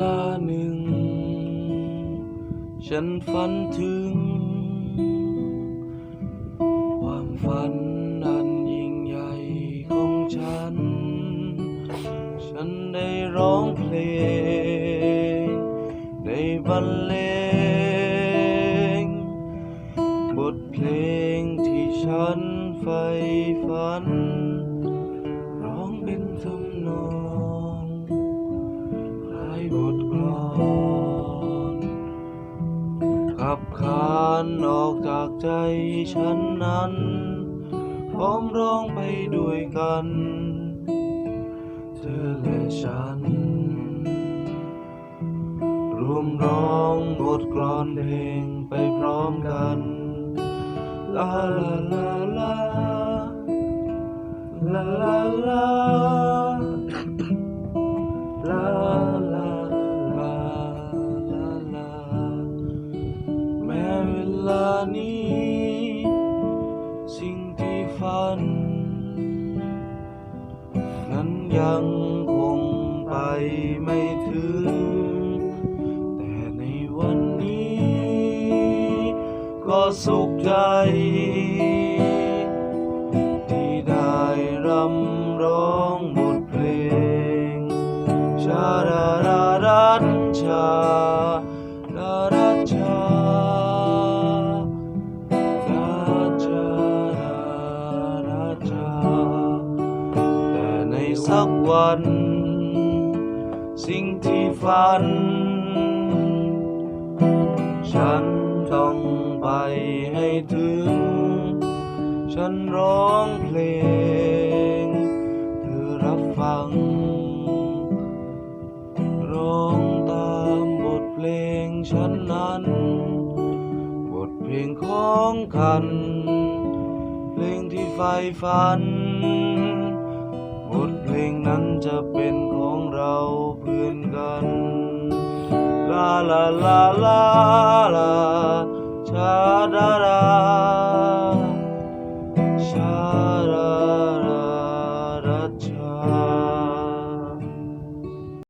ลาหนึ่ง ฉันฝันถึง ความฝันอันยิ่งใหญ่ของฉัน ฉันได้ร้องเพลงในบรรเลง บทเพลงที่ฉันใฝ่ฝัน บทกลอนขับขานออกจากใจฉันนั้น พร้อมร้องไปด้วยกัน เธอและฉัน รวมร้องบทกลอนเพลงไปพร้อมกัน ลาลาลาลาลาลาลาล ลานี้ สิ่งที่ฝัน นั้นยังคงไปไม่ถึง แต่ในวันนี้ ก็สุขใจ ที่ได้รำร้องบทเพลง ชาดาดาดันชา สักวัน สิ่งที่ฝัน ฉันต้องไปให้ถึง ฉันร้องเพลงเธอรับฟัง ร้องตามบทเพลงฉันนั้น บทเพลงของกัน เพลงที่ใฝ่ฝัน งนั้นจะเป็นของเราเพื่อนกัน ลาลาลาลาลาชา